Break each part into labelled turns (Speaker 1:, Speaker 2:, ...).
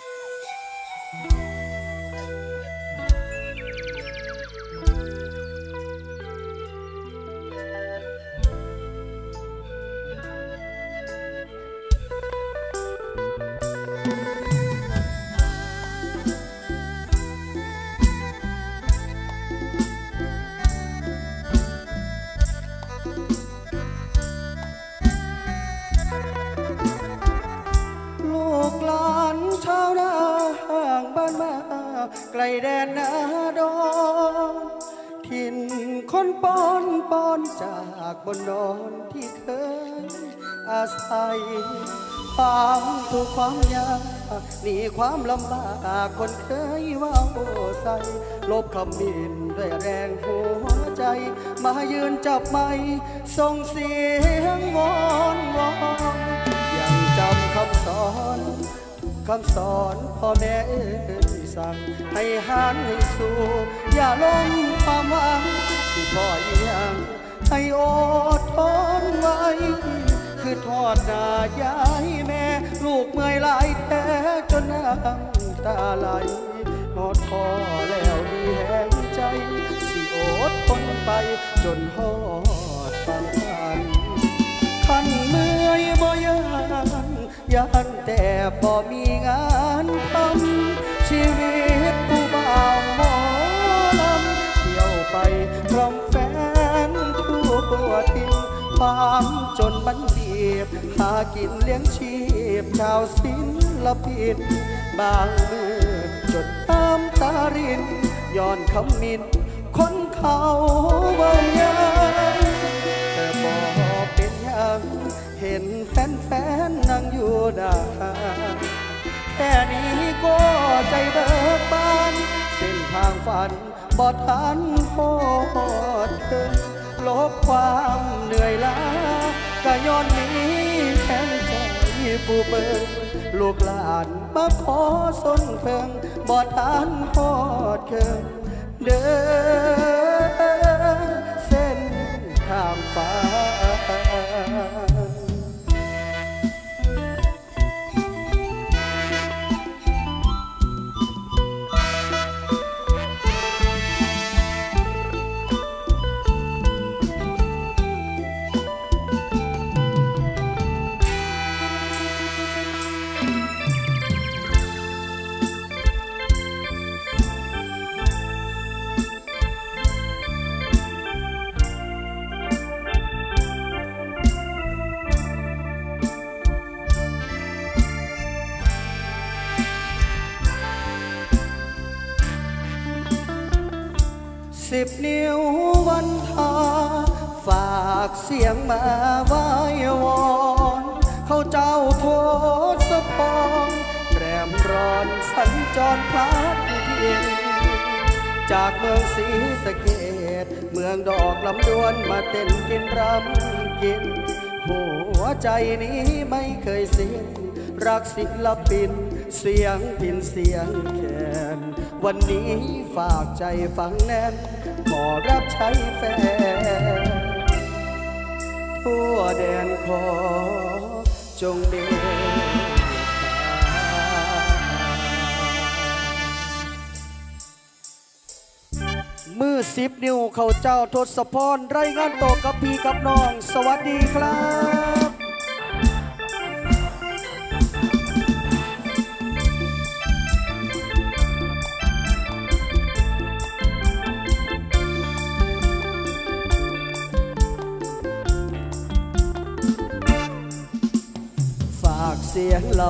Speaker 1: ลู บนนอนที่เคยอาศัย ความทุกข์ความยากหนีความลำบากคนเคยว่าใส่ลบคำบินด้วยแรงหัวใจ มายืนจับไม้ส่งเสียงวอนวอนยังจำคำสอนคำสอนพ่อแม่เอ่ยสั่งให้หันให้สู้ อย่าล้มความหวัง สิพ่อยัง ให้อดทนไว้ คือทอดหน้ายายแม่ ลูกเมื่อยหลายแท้จนน้ำตาไหลหอดพอแล้วมีแห่งใจ สิอดทนไปจนหอดฟังฝันขันเมื่อยบ่ยานยานแต่บ่มีงานทำชีวิต ความจนบันเบียบหากินเลี้ยงชีพชาวศิลปินบางมือจดตามตารินย้อนคำมินคนเขาเบายังแต่บอกเป็นยังเห็นแฟนๆนั่งอยู่ด่าแค่นี้ก็ใจเบิกบาน เส้นทางฝันบ่ทันโหดเธอ ลบความเหนื่อยล้าก็ย้อนนี้แทงใจผู้เบิกลูกหลานมาขอสนเพิงบ่ทันพอดเคิงเดินเส้นข้ามฟ้า สิบนิ้ววันทา ฝากเสียงมาไหว้วอน เขาเจ้าโทษสะพองแรมร้อนสัญจรพลัดถิ่นจากเมืองศรีสะเกดเมืองดอกลำดวนมาเต้นกินรำกิน หัวใจนี้ไม่เคยสิ้นรักศิลปิน เสียงพินเสียงแคนวันนี้ฝากใจฟังแน่น ขอรับใช้แฟนทั่วแดนขอจงเดชมือสิบนิ้วเขาเจ้าทศพรไรงานโตกับพี่กับน้อง สวัสดีครับ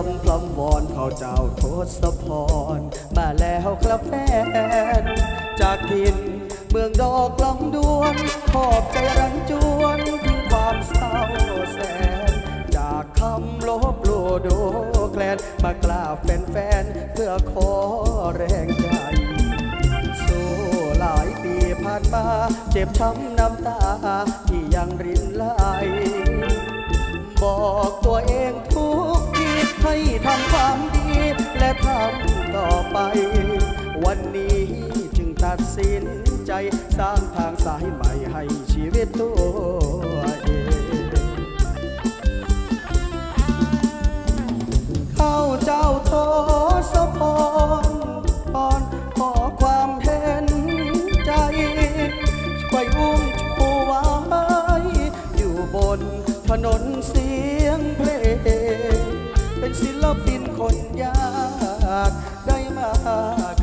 Speaker 1: สียงลำกลำวอนเขาเจ้าโทศพร มาแล้วครับแฟน จากทินเมืองดอกลำดวนขอบใจรันจวนทิ้งความเศร้าแสน จากคำลบโลโดแคลนมากล่าวแฟนๆเพื่อขอแรงใจสู้หลายปีผ่านมา เจ็บช้ำน้ำตาที่ยังรินไหลบอกตัวเอง ให้ทำความดี และทำต่อไป วันนี้จึงตัดสินใจสร้างทางสายใหม่ให้ชีวิตตัวเองเข้าเจ้าโทสพรปอนขอความเห็นใจช่วยอุ้มชูไว้อยู่บนถนน ศิลปินคนยาก ได้มา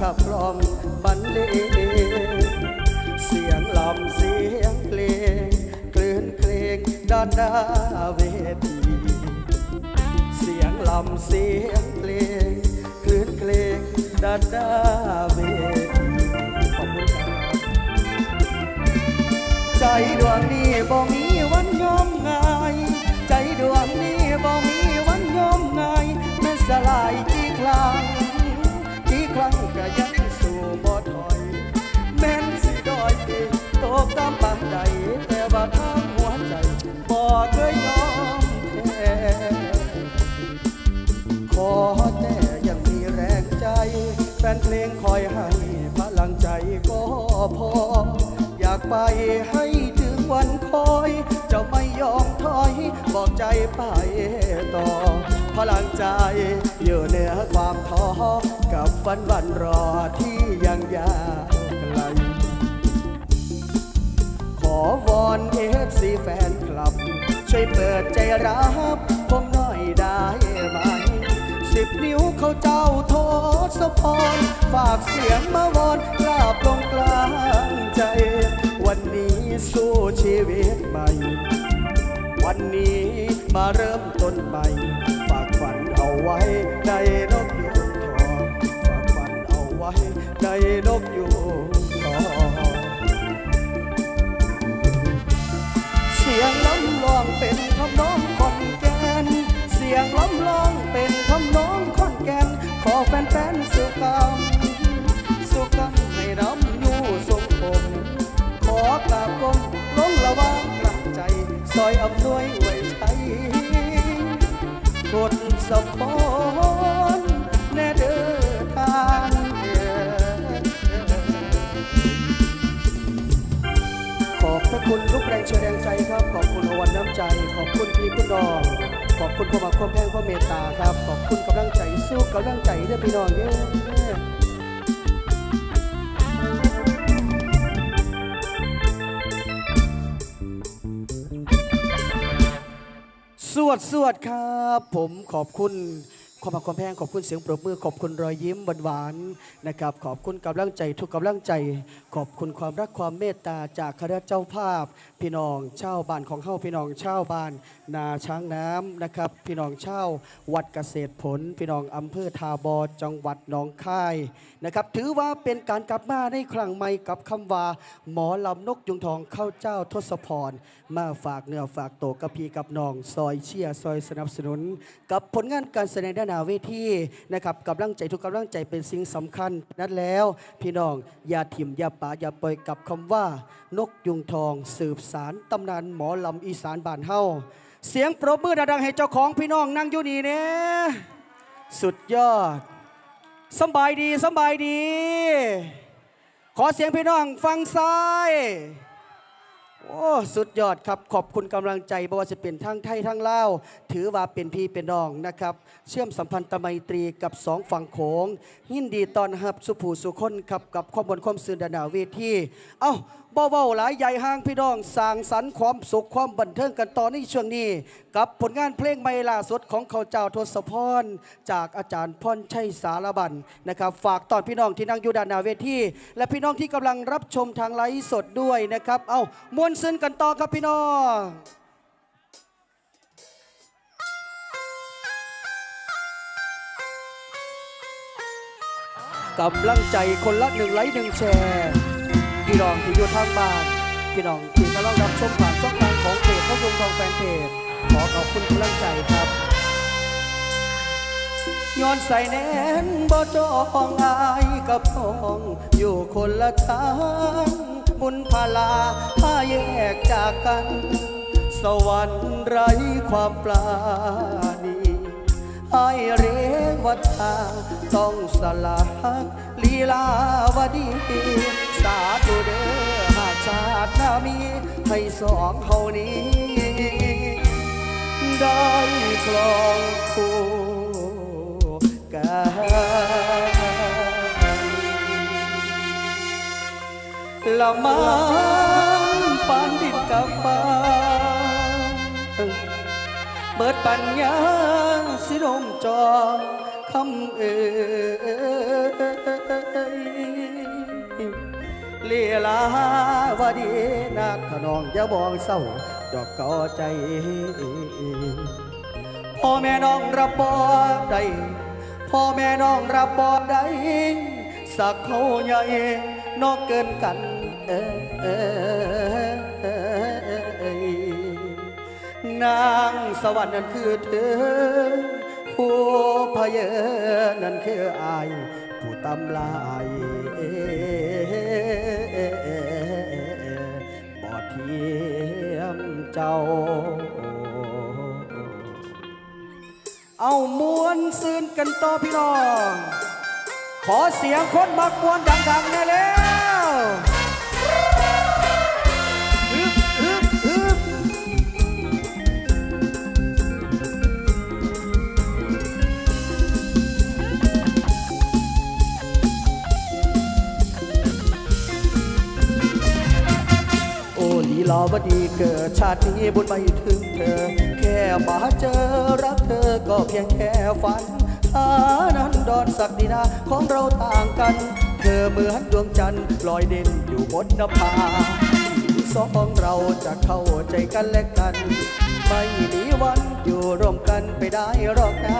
Speaker 1: ขับร้องบรรเลงเสียงลำเสียงเพลงคลื่นเพลงด้านหน้าเวทีเสียงลำเสียงเพลงคลื่นเพลงด้านหน้าเวทีขอบคุณครับใจดวงนี้บ่มีวันยอมง่าย ใจดวงนี้บ่ายกี่ครั้งกี่ครั้งก็ยังสู้บ่ถอย แม้นสิดอยดีตกตามปานใด แต่ว่าทางหัวใจบ่เคยยอมแพ้ขอแต่ยังมีแรงใจ แฟนเพลงคอยให้พลังใจก็พอ อยากไปให้ถึงวันคอย จะไม่ยอมถอย บอกใจไปต่อ ลังใจ อยู่เหนือความท้อกับฝันวันรอที่ยังยาวไกล ขอวอนเอฟซีแฟนคลับ ช่วยเปิดใจรับผมหน่อยได้ไหม สิบนิ้วเขาเจ้าโทษพรฝากเสียงมาวอนกราบตรงกลางใจ วันนี้สู้ชีวิตใหม่วันนี้มาเริ่มต้นใหม่ ว้ในนกยูงทองฝากฝันเอาไว้ในนกยูงทอง เสียงล้ำลองเป็นคำน้องคอนแกน เสียงล้ำลองเป็นคำน้องคอนแกน ขอแฟนๆสุกรรมสุกรรมให้น้ำอยู่ทรงผมขอกราบกรมลงระวางกลางใจ ซอยอำนวยไว้ใช้กด สะพอนแน่เด้อทานเอ่ยขอบพระคุณทุกแรงเชียร์แรงใจครับ ขอบคุณอวันน้ำใจ ขอบคุณพี่คุณน้อง ขอบคุณความรักความแพงความเมตตาครับ ขอบคุณกำลังใจสู้กำลังใจเด้อพี่น้องเด้อ วดสวดครับ ผมขอบคุณความรักความแพงขอบคุณเสียงปรบมือขอบคุณรอยยิ้มหวานๆนะครับ ขอบคุณกำลังใจทุกกำลังใจ ขอบคุณความรักความเมตตาจากคณะเจ้าภาพ พี่น้องเช่าบ้านของเฮาพี่น้องเช่าบ้านนาช้างน้ำนะครับ พี่น้องเช่าวัดเกษตรผล พี่น้องอำเภอทาบอจังหวัดหนองคายนะครับ ถือว่าเป็นการกลับมาในครั้งใหม่กับคำว่า หมอลำนกยุงทองเข้าเจ้าทศพร มาฝากเนื้อฝากตัวกับพี่กับน้องซอยเชียซอยสนับสนุน กับผลงานการแสดงด้านนาเวทีนะครับกำลังใจทุกกำลังใจเป็นสิ่งสำคัญนั้นแล้ว พี่น้องอย่าถิ่มอย่าป่าอย่าปล่อยกับคำว่านกยุงทองสืบสารตำนานหมอลำอีสานบ้านเฮาเสียงปรบมือดังๆให้เจ้าของพี่น้องนั่งอยู่นี่เนี่ยสุดยอดสบายดีสบายดี ขอเสียงพี่น้องฟังซ้ายโอ้สุดยอดครับขอบคุณกำลังใจบ่ว่าจะเป็นทั้งไทยทั้งลาวถือว่าเป็นพี่เป็นน้องนะครับ เชื่อมสัมพันธไมตรีกับสองฝั่งโขงยินดีตอนรับสุภูสุคนครับกับความบนความสื่อดานาเวทีเอ้า บ่เว้าหลายใหญ่ห้างพี่น้องสร้างสรรค์ความสุขความบันเทิงกันต่อในช่วงนี้ กับผลงานเพลงใหม่ล่าสุดของเขาเจ้าทศพร จากอาจารย์พรชัยสารบันนะครับฝากตอนพี่น้องที่นั่งอยู่ด้านหน้าเวทีและพี่น้องที่กำลังรับชมทางไลฟ์สดด้วยนะครับเอามวนซึ้นกันต่อครับพี่น้องกำลังใจคนละหนึ่งไลค์หนึ่งแชร์ พี่น้องที่อยู่ทางบ้าน พี่น้องที่กำลังรับชมผ่านช่องทางของเพจข้าวงทองแฟนเพจขอขอบคุณกำลังใจครับย้อนใส่แนนบ่จองอายกับน้องอยู่คนละทางบุญพาลาพาแยกจากกัน สวรรค์ไร้ความปราณี ไอเรวัตาต้องสลักลีลาวดีสาธุเด้อหากชาติหน้ามี ให้สองเฮานี้ ได้ครองคู่กันละมันปานดินกับฟ้า เปิดปัญญาสิรมจองคำเอ่ยเลียลาวาดีนักขนองอย่าบองเศร้า ดอกก่อใจ พ่อแม่น้องรับบ่ได้พ่อแม่น้องรับบ่ได้สักเขาใหญ่นอกเกินกันเอ้ย นางสวรรค์นั้นคือเธอ ผู้พเยนั้นคืออาย ผู้ตำลายบ่เทียมเจ้า เอามวนซืนกันต่อพี่น้อง ขอเสียงคนมักมวนดังๆได้แล้ว เกิดชาตินี้บุญไม่ถึงเธอ แค่มาเจอรักเธอก็เพียงแค่ฝันอานั้นดอนศักดินาของเราต่างกัน เธอเหมือนดวงจันทร์ลอยเด่นอยู่บนนภาสองเราจะเข้าใจกันและกัน ไม่มีวันอยู่ร่วมกันไปได้หรอกนะ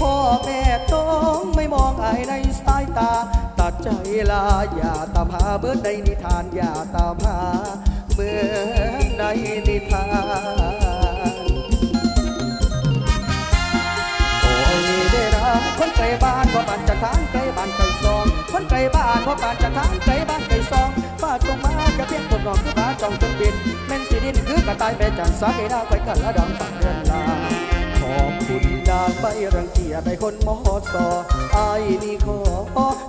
Speaker 1: พ่อแม่ต้องไม่มองอายในสายตา ตัดใจลาอย่าตามหาเมื่อในนิทานอย่าตามหาเหมือ นิทาน โอ้ยเด้อนะคนไกลบ้านว่าบ้านจะทานไกลบ้านไกลซอง คนไกลบ้านว่าบ้านจะทานไกลบ้านไกลซองฟ้าส่งมาจะเพียงคนนองคือบ้าจองจนบินแม่นสิดินคือกระต่ายแม่จันสาเกดาไปกันละดังฝันเดินลาขอบคุณดางไปรังเกียจในคนมอสอ อ้ายนี่ขอ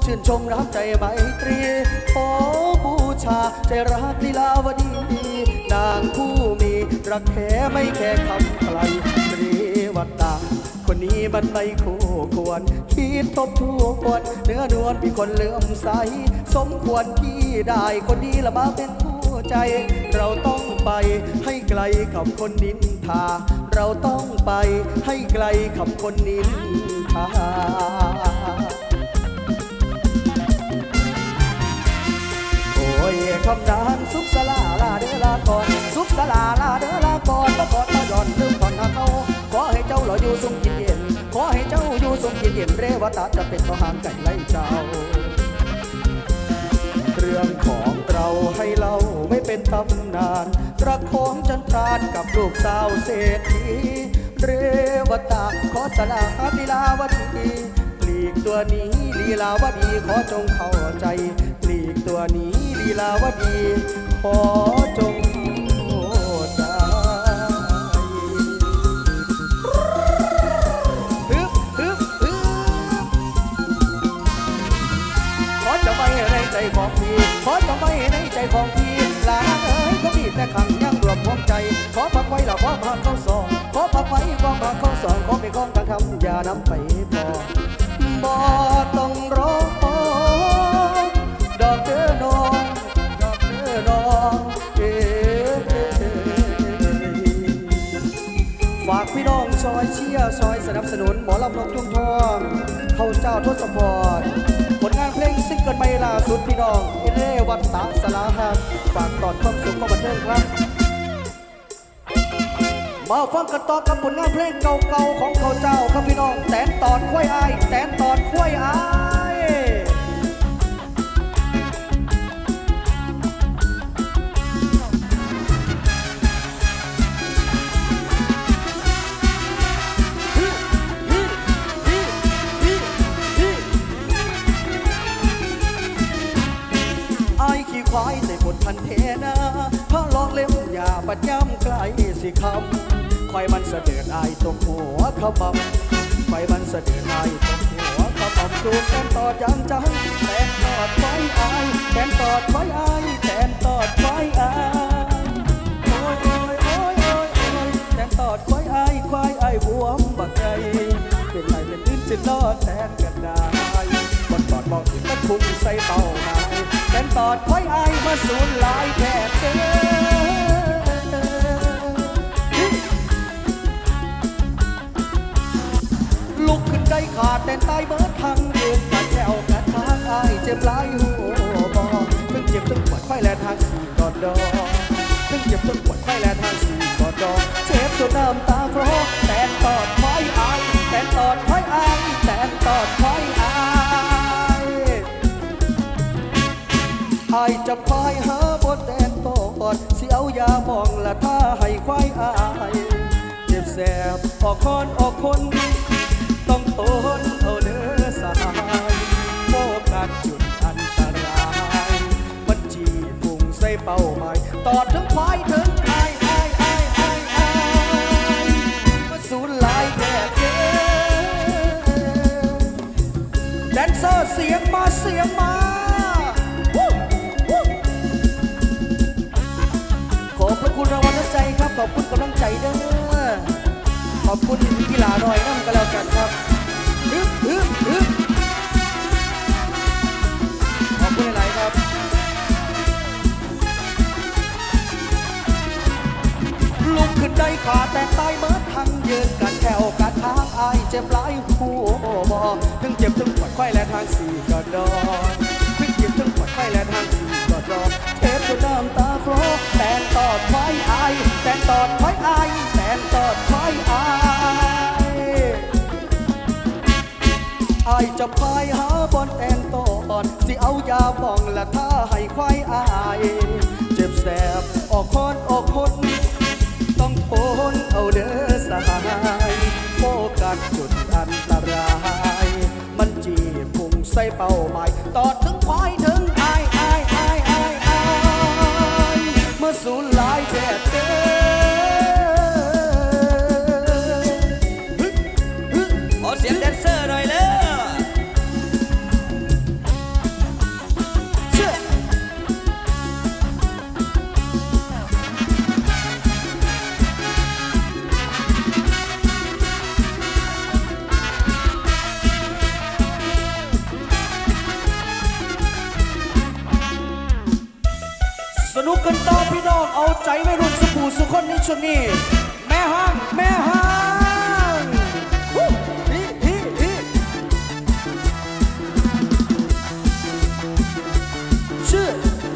Speaker 1: ชื่นชมรับใจไมตรีขอบูชาใจรักลีลาวดี นางผู้มีรักแท้ไม่แค่คำไกลเรวตาคนนี้มันไม่คู่ควร คิดทบทวนเนื้อนวลมีคนเลื่อมใส สมควรที่ได้คนนี้ละมาเป็นคู่ใจ เราต้องไปให้ไกลกับคนนินทา เราต้องไปให้ไกลกับคนนินทา คำนานสุขสลาลาเดลาก่อนสุขสลาลาเดลาก่อนมาก่อนมาย่อนลืมก่อนหาเขาขอให้เจ้าหล่ออยู่สุขกินเย็นขอให้เจ้าอยู่สุขกินเย็นเรวตาจะเป็นตัวหางไก่ไล่เจ้า เรื่องของเราให้เราไม่เป็นตำนานรักของจันทรานกับลูกสาวเศรษฐีเรวตาขอสลาลีลาวดีปลีกตัวนี้ลีลาวดีขอจงเข้าใจ ลีกตัวนี้ลีลาวดี ขอจงเข้าใจฮึบฮึบฮึบขอจะไว้ในใจของพี่ ขอจะไว้ในใจของพี่ลาเอ้ยก็มีแต่ขังยังรวมหัวใจ ขอพักไว้ละขอพักเขาสอง ขอพักไว้ความพักเขาสอง ขอเป็นของทางคำอย่านำไปพอบ่ต้อง ลำนกจุงทอง เข้าเจ้าทศพรผลงานเพลงซิงเกิลใหม่ล่าสุดพี่น้องอิเรวัตตาสลาหักฝากตอนความสุขความบันเทิงครับ มาฟังกันต่อกับผลงานเพลงเก่าๆของเขาเจ้าครับพี่น้องแตนตอนควายอายแตนตอนควายอาย ในบทพันเทนาพระลองเล่มยาปัดย่ำไกลสิคำควายมันเสด็จไอตรงหัวขมำควายมันเสด็จไอตรงหัวขมำถูกแทนตอดจังจังแทนตอดควายอแทนตอดควายอแทนตอดควายอโอ้ยโอ้ยโอ้ยโอ้ยโอ้ยแทนตอดควายอควายไอบวมบักใจเป็นไรเป็นอื่นสินอดแทนกันได้บนตอดบอกถึงมันคุ้งใส่เป้ามา ตอดคอยอายมาสูญหลายแทบเกินได้ขาดแต่ตายเบิดทางเดินกันแถวกันทางอายเจ็บหลายหัวบอทั้งเจ็บทั้งปวดไข้แลนทางสี่กอดดอทั้งเจ็บทั้งปวดไข้แลนทางสี่กอดดอเจ็บจนน้ำตาคลอแต่ตอดไว้อายแต่ตอดไว้อายแต่ตอดไว้อาย อายจะพายหาบนแดนตอดเสียวยามองละท่าให้ควายอาย เจ็บแสบออกคอนออกคน ต้องทนเอาเนื้อสายโฟกัสจุดอันตรายมันจีพุ่งใส่เป้าหมายตอดถึงควายถึงไอายอายอายอายอายมันสูญลายแก่เกินแดนเซอร์เสียงมาเสียงมา เด้อขอบคุณกีฬาหน่อยนั่นก็แล้วกันครับฮึบฮึบฮึบขอบคุณหลายๆครับลุกขึ้นได้ขาแต่ตายเมื่อทังยืนกันแถวกันทางอายเจ็บหลายหัวบอทั้งเจ็บทั้งปวดไข้และทางสี่กอดอทั้ ไข้และทางสีกอดอเทปจนน้ำตาโฟลแต่ตอดไว้อแต่ตอดไว้อแต่ตอดไว้อายอายจะพายหาบอนแตนตอดสิเอายาบ้องและท่าให้ควายอายเจ็บแสบออกคอนออกคนต้องทนเอาเด้อสหายโฟกัสจุดอันตราย มันจีบพุ่งใส่เป้าหมายตอดถึงควายถึง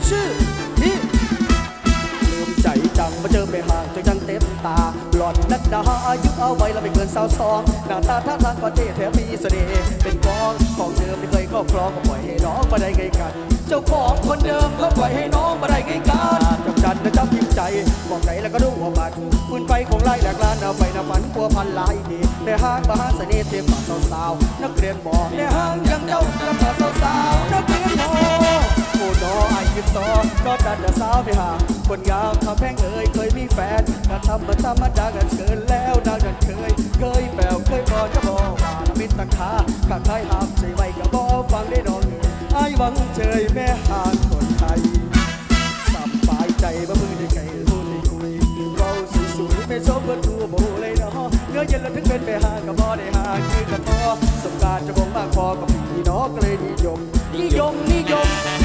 Speaker 1: ชื่อฮิลืมใจจังมาเจอแม่ห้างจนยังเต็มตา หลอนนักดาอายุเอาไว้แล้วไม่เกินสาวสองหน้าตาท่าทางก็เท่แถมมีเสน่ห์เป็นกองของเดิมที่เคยครอบครองก็ปล่อยให้น้องมาได้ไงกัน เจ้าของคนเดิมก็ปล่อยให้น้องมาได้ไงกันจำจันนะจำพิมพ์ใจบอกไหนแล้วก็รู้ว่ามันฟืนไฟของไล่แหลกลานเอาไปนะฝันพัวพันลายดีในห้างมหาเสน่ห์เต็มปากสาวๆนักเรียนบอกในห้างยังเจ้าลำบากสาวๆนักเรียน อกอดอไอ้ยืนต่อก็ดันแต่สาวไปหาคนงามทำแพงเอ่ยเคยมีแฟนกระทำมันธรรมดากันเกินแล้วนางกันเคย เคยแปลวเคยบอจะบอกว่ามิตรตังคาข้างไทยห้ามใจไว้ก็บอกฟังได้นองเอ๋ยไอ้หวังเฉยแม่ห่างคนไทยสบายใจบ่มือได้ไกลพูดได้คุยเราสวยๆไม่ชอบเพื่อนดูโบเลยเนาะเงื้อเย็นแล้วถึงเป็นไปหาก็บ่ได้หาคือกันพอสงการจะบ่งมากพอกับพี่น้องก็เลยนิยมนิยมนิยม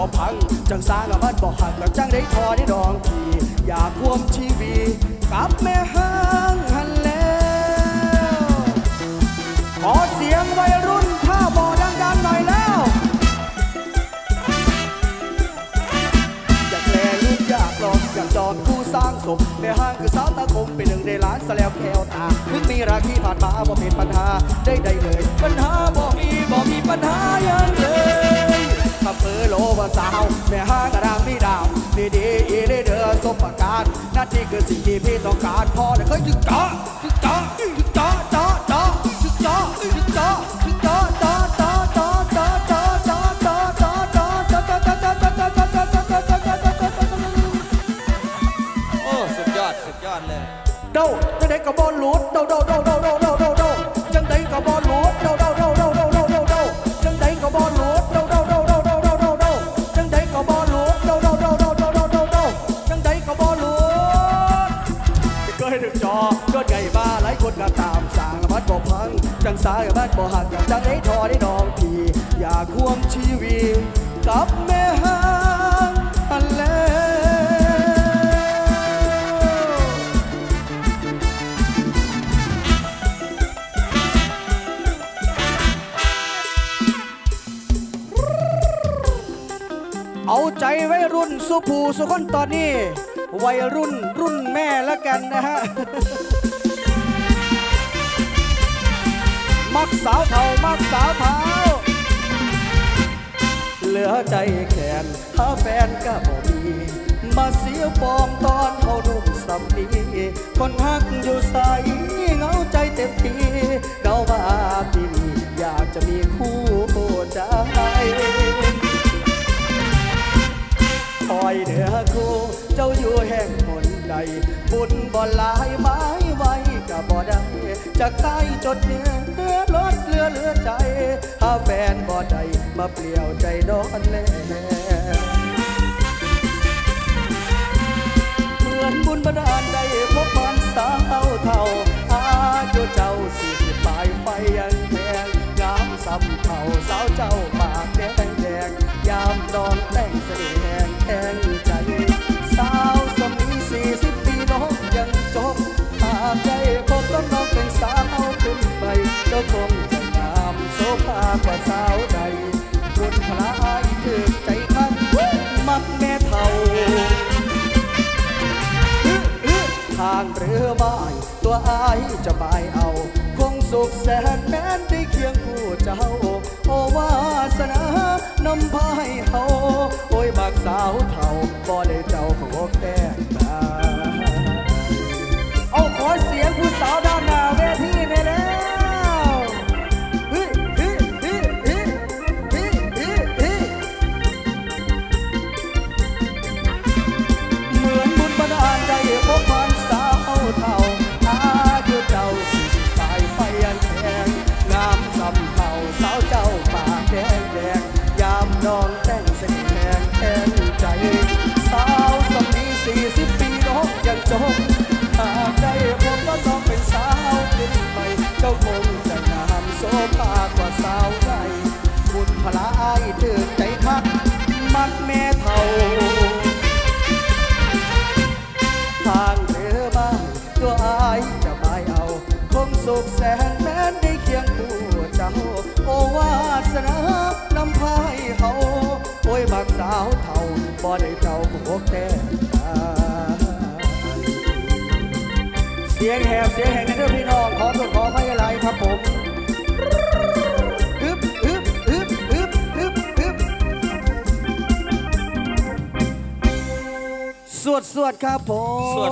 Speaker 1: มสร้าพัง จังสร้างบมันบ่หักกับจังได้ทอได้ดองทีอยากร่วมชีวิตกับแม่ห้างหันแล้วขอเสียงวัยรุ่นท่าบ่อดังๆหน่อยแล้วอยากแลลูกอยากลองอยากจองคู่สร้างสมในห้างคือสาวตาคมเป็นหนึ่งในล้านสแลวแก้วตาถึงมีราที่ผ่านมาบ่เป็นปัญหาได้ได้เลย ปัญหาบ่มีบ่มีปัญหายังเลย กับเือโลวาสาว แม่ห้างกระดางมีดาวมีดีอีเลเดอร์สมประการนั่นที่คือสิ่งที่พี่ต้องการพอแล้วเคยจึงกะจึง ใจไว้รุ่นสุภูสุคนตอนนี้ วัยรุ่นรุ่นแม่ละกันนะฮะ มักสาวเทามักสาวเทาเหลือใจแขนหาแฟนก็บ่มีมาเสียฟอมตอนเขารุ่มสำนีคนฮักอยู่ใสเงาใจเต็มทีเดาว่าปีนี้อยากจะมีคู่ใจ คอยเดือคู่เจ้าอยู่แห่งหนใด บุญบ่หลายไม้ไว้ก็บ่ได้จะใต้จดเนื้อลดเลือเหลือใจ หาแฟนบ่ได้มาเปลี่ยวใจนอนแล บาย ตัวอายจะบายเอา คงสุขแสนแม้นได้เคียงคู่เจ้า โอวาสนานำพาให้เฮาโอ้ยบักสาวเท่าบ่ได้เจ้าหัวแต่งตาเอาขอเสียงผู้สาวด้านหน้าเวที จมหากได้พบก็ต้องเป็นสาวขึ้นไป เจ้าคงจะงามโสภากว่าสาวใดบุญพลายถึงใจคัก มักแม่เท่า ทางเรือบ้านตัวอายจะไม่เอา คงสุขแสนแม้นได้เคียงคู่เจ้า โอวาสนานำพายเฮาโอ้ยบักสาวเท่าบ่ได้เจ้าหัวแก้ สียงแหบเสียงแหงในเรื่องพี่น้อง ขอตัวขอไม่อะไรครับผมอึบอึบอึบอึบอึบอึบสวดสวดครับผม